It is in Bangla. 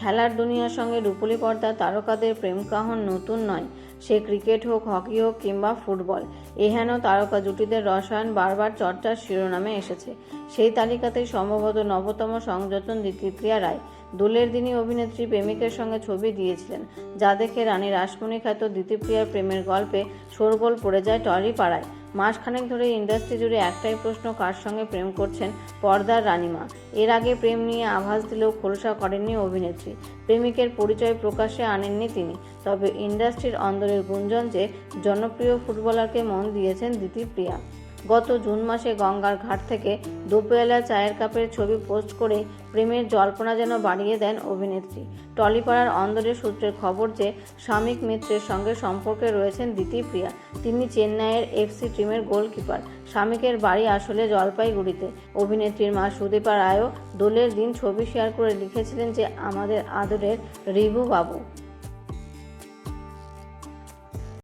খেলার দুনিয়ার সঙ্গে রূপলি পর্দার তারকাদের প্রেম কাহন নতুন নয়। সে ক্রিকেট হোক, হকি হোক কিংবা ফুটবল, এহেন তারকা জুটিদের রসায়ন বারবার চর্চার শিরোনামে এসেছে। সেই তালিকাতেই সম্ভবত নবতম সংযোজন দ্বিতীপ্রিয়া রায়। দোলের দিনই অভিনেত্রী প্রেমিকের সঙ্গে ছবি দিয়েছিলেন, যা দেখে রানী রাসমণি খ্যাত দ্বিতীপ্রিয়ার প্রেমের গল্পে শোরগোল পড়ে যায় টলি পাড়ায়। মাসখানেক ধরে ইন্ডাস্ট্রি জুড়ে একটাই প্রশ্ন, কার সঙ্গে প্রেম করছেন পর্দার রানীমা? এর আগে প্রেম নিয়ে আভাস দিলেও খোলসা করেননি অভিনেত্রী। প্রেমিকের পরিচয় প্রকাশে আনেননি তিনি, তবে ইন্ডাস্ট্রির অন্দরের গুঞ্জন যে জনপ্রিয় ফুটবলারকে মন দিয়েছেন দ্বিতীপ্রিয়া গত জুন মাসে গঙ্গার ঘাট থেকে দুপুরবেলা চায়ের কাপের ছবি পোস্ট করে প্রেমের জল্পনা যেন বাড়িয়ে দেন অভিনেত্রী। টলিপাড়ার অন্দরের সূত্রের খবর যে স্বামিক মিত্রের সঙ্গে সম্পর্কে রয়েছেন দ্বিতীপ্রিয়া তিনি চেন্নাইয়ের এফসি টিমের গোলকিপার। স্বামীকের বাড়ি আসলে জলপাইগুড়িতে। অভিনেত্রীর মা সুদীপা রায়ও দোলের দিন ছবি শেয়ার করে লিখেছিলেন যে, আমাদের আদরের রিভু বাবু।